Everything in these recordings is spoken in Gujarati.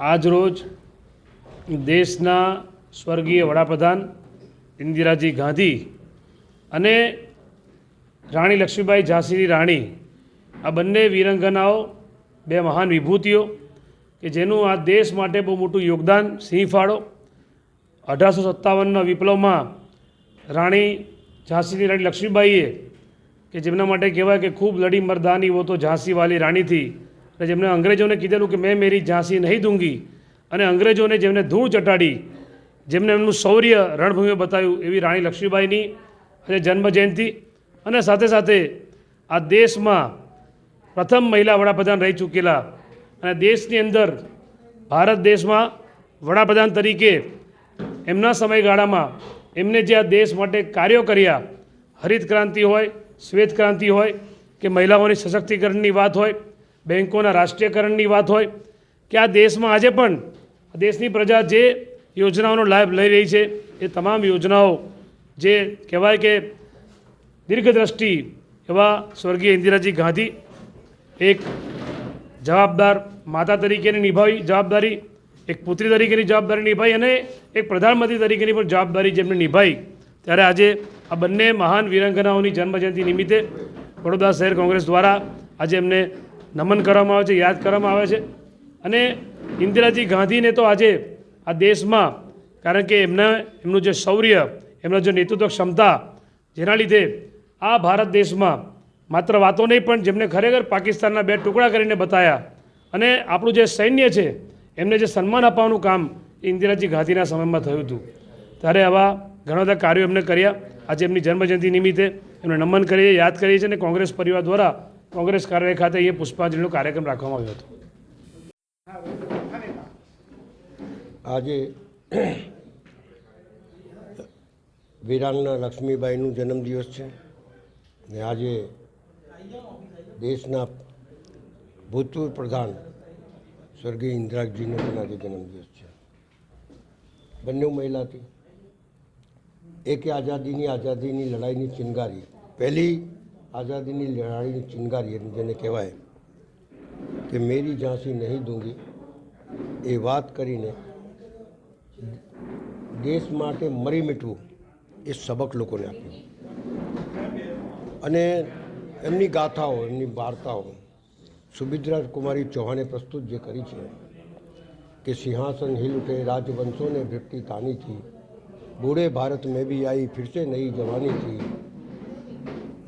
આજ રોજ દેશના સ્વર્ગીય વડાપ્રધાન ઇન્દિરાજી ગાંધી અને રાણી લક્ષ્મીબાઈ ઝાંસીની રાણી, આ બંને વિરંગનાઓ, બે મહાન વિભૂતિઓ કે જેનું આ દેશ માટે બહુ મોટું યોગદાન સિંહ ફાળો અઢારસો સત્તાવનના વિપ્લવમાં રાણી ઝાંસીની રાણી લક્ષ્મીબાઈએ, કે જેમના માટે કહેવાય કે ખૂબ લડી મરદાની વો તો ઝાંસી વાલી રાણી થી અને જેમને અંગ્રેજોને કીધેલું કે મેં મેરી ઝાંસી નહીં દૂંગી અને અંગ્રેજોને જેમને ધૂળ ચટાડી, જેમને એમનું શૌર્ય રણભૂમિ બતાવ્યું એવી રાણી લક્ષ્મીબાઈની આજે જન્મ જયંતિ અને સાથે સાથે આ દેશમાં પ્રથમ મહિલા વડાપ્રધાન રહી ચૂકેલા અને દેશની અંદર ભારત દેશમાં વડાપ્રધાન તરીકે એમના સમયગાળામાં એમને જે આ દેશ માટે કાર્યો કર્યા હરિત ક્રાંતિ હોય શ્વેત ક્રાંતિ હોય કે મહિલાઓની સશક્તિકરણની વાત હોય બેન્કોના રાષ્ટ્રીયકરણની વાત હોય, કે આ દેશમાં આજે પણ દેશની પ્રજા જે યોજનાઓનો લાભ લઈ રહી છે, એ તમામ યોજનાઓ જે કહેવાય કે દીર્ઘદ્રષ્ટિ એવા સ્વર્ગીય ઇન્દિરાજી ગાંધી એક જવાબદાર માતા તરીકેની નિભાવી જવાબદારી, એક પુત્રી તરીકેની જવાબદારી નિભાવી અને એક પ્રધાનમંત્રી તરીકેની પણ જવાબદારી જેમને નિભાવી. ત્યારે આજે આ બંને મહાન વિરંગનાઓની જન્મજયંતિ નિમિત્તે વડોદરા શહેર કોંગ્રેસ દ્વારા આજે એમને નમન કરવામાં આવે છે, યાદ કરવામાં આવે છે. અને ઇન્દિરાજી ગાંધીને તો આજે આ દેશમાં, કારણ કે એમના, એમનું જે શૌર્ય, એમનો જે નેતૃત્વ ક્ષમતા, જેના લીધે આ ભારત દેશમાં માત્ર વાતો નહીં, પણ જેમને ખરેખર પાકિસ્તાનના બે ટુકડા કરીને બતાવ્યા અને આપણું જે સૈન્ય છે, એમને જે સન્માન આપવાનું કામ ઇન્દિરાજી ગાંધીના સમયમાં થયું હતું. ત્યારે આવા ઘણા બધા કાર્યો એમને કર્યા. આજે એમની જન્મજયંતિ નિમિત્તે એમને નમન કરીએ, યાદ કરીએ છીએ અને કોંગ્રેસ પરિવાર દ્વારા કોંગ્રેસ કાર્યાલય ખાતે એ પુષ્પાંજલિનો કાર્યક્રમ રાખવામાં આવ્યો હતો. આજે વિરાંગના લક્ષ્મીબાઈનું જન્મદિવસ છે ને આજે દેશના ભૂતપૂર્વ પ્રધાન સ્વર્ગીય ઇન્દિરાજીનો પણ આજે જન્મદિવસ છે. બંને મહિલા હતી એકે આઝાદીની આઝાદીની લડાઈની ચિનગારી. પહેલી આઝાદીની લડાઈની ચિનગારી જેને કહેવાય, કે મેરી ઝાંસી નહીં દૂંગી એ વાત કરીને દેશ માટે મરી મીઠવું એ સબક લોકોને આપ્યું. અને એમની ગાથાઓ, એમની વાર્તાઓ સુભિદ્રા કુમારી ચૌહાણે પ્રસ્તુત જે કરી છે, કે સિંહાસન હિલ ઉઠે, રાજવંશોને ભેટતી તાની થી બૂઢે ભારત મેં બી આઈ, ફિરસે નહીં જવાની થી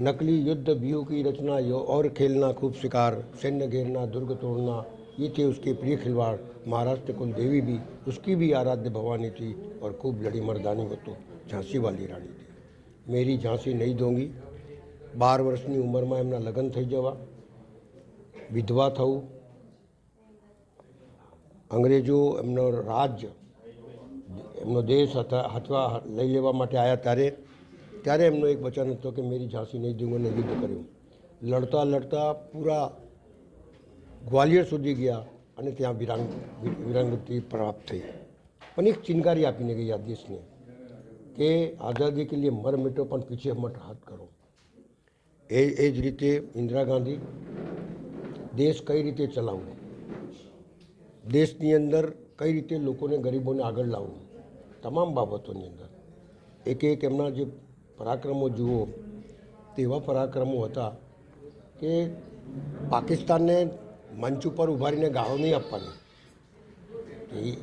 नकली युद्ध व्यूह की रचना यो और खेलना खूब शिकार सैन्य घेरना दुर्ग तोड़ना ये थे उसके प्रिय खिलवाड़ महाराष्ट्र कुल देवी भी उसकी भी आराध्य भवानी थी और खूब लड़ी मर्दानी वो तो ઝાંસી વાલી રાણી હતી મેરી ઝાંસી નહીં દોંગી બાર વર્ષની ઉંમરમાં એમના લગ્ન થઈ જવા વિધવા થવું અંગ્રેજો એમનો રાજ્ય એમનો દેશ હતા હાથવા લઈ લેવા માટે આવ્યા ત્યારે ત્યારે એમનો એક વચન હતો કે મેરી ઝાંસી નહીં દૂંગોને યુદ્ધ કર્યું. લડતા લડતા પૂરા ગ્વાલિયર સુધી ગયા અને ત્યાં વિરાંગ વિરાંગતિ પ્રાપ્ત થઈ. પણ એક ચિનગારી આપીને ગઈ આ દેશને કે આઝાદી કે લીએ મર મિટો, પણ પીછે મત હાથ કરો. એ એ જ રીતે ઇન્દિરા ગાંધી દેશ કઈ રીતે ચલાવવો દેશની અંદર કઈ રીતે લોકોને ગરીબોને આગળ લાવવું? તમામ બાબતોની અંદર. એક એક એમના જે પરાક્રમો જુઓ તેવા પરાક્રમો હતા કે પાકિસ્તાનને મંચ ઉપર ઉભારીને ગાળો નહીં આપવાની કે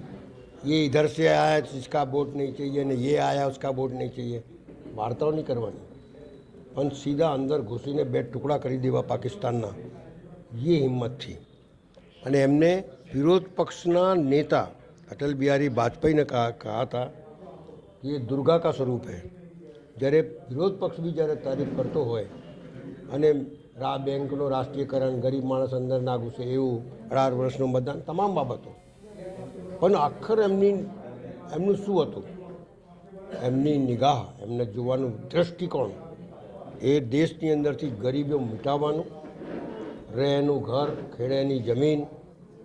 ये इधर से आया इसका वोट नहीं चाहिए ने ये आया उसका वोट नहीं चाहिए વાર્તાઓ નહીં કરવાની પણ સીધા અંદર ઘૂસીને બે ટુકડા કરી દેવા પાકિસ્તાનના એ હિંમત થી અને એમને વિરોધ પક્ષના નેતા અટલ બિહારી વાજપેયીને કહા કહા હતા કે એ દુર્ગા કા સ્વરૂપ હૈ જ્યારે વિરોધ પક્ષ બી જ્યારે તારીફ કરતો હોય અને રા બેંકનો રાષ્ટ્રીયકરણ, ગરીબ માણસ અંદર ના ઘૂસે એવું અઢાર વર્ષનું મતદાન, તમામ બાબતો. પણ આખર એમની, એમનું શું હતું? એમની નિગાહ, એમને જોવાનું દૃષ્ટિકોણ એ દેશની અંદરથી ગરીબીઓ મિટાવવાનું, રહેનું ઘર, ખેડેની જમીન,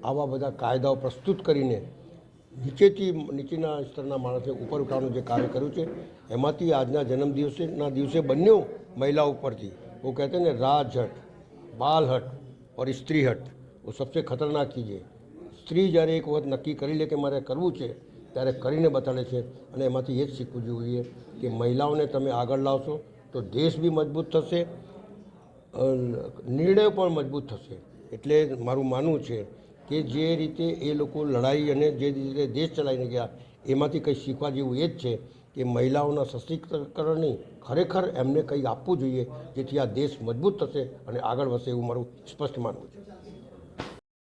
આવા બધા કાયદાઓ પ્રસ્તુત કરીને નીચેથી નીચેના સ્તરના માણસને ઉપર ઉઠાવવાનું જે કાર્ય કર્યું છે એમાંથી આજના જન્મદિવસેના દિવસે બન્યો મહિલા ઉપરથી वो कहते हैं ना राज हट बाल हट और स्त्री हट वो सबसे खतरनाक चीज़ है સ્ત્રી જ્યારે એક વખત નક્કી કરી લે કે મારે કરવું છે ત્યારે કરીને બતાડે છે અને એમાંથી એ જ શીખવું જોઈએ કે મહિલાઓને તમે આગળ લાવશો તો દેશ બી મજબૂત થશે અ, નિર્ણય પણ મજબૂત થશે એટલે મારું માનવું છે કે જે રીતે એ લોકો લડાઈ અને જે રીતે દેશ ચલાવીને ગયા, એમાંથી કંઈ શીખવા જેવું એ જ છે કે મહિલાઓના સશક્તિકરણની ખરેખર એમને કંઈ આપવું જોઈએ જેથી આ દેશ મજબૂત થશે અને આગળ વધશે એવું મારું સ્પષ્ટ માનવું છે.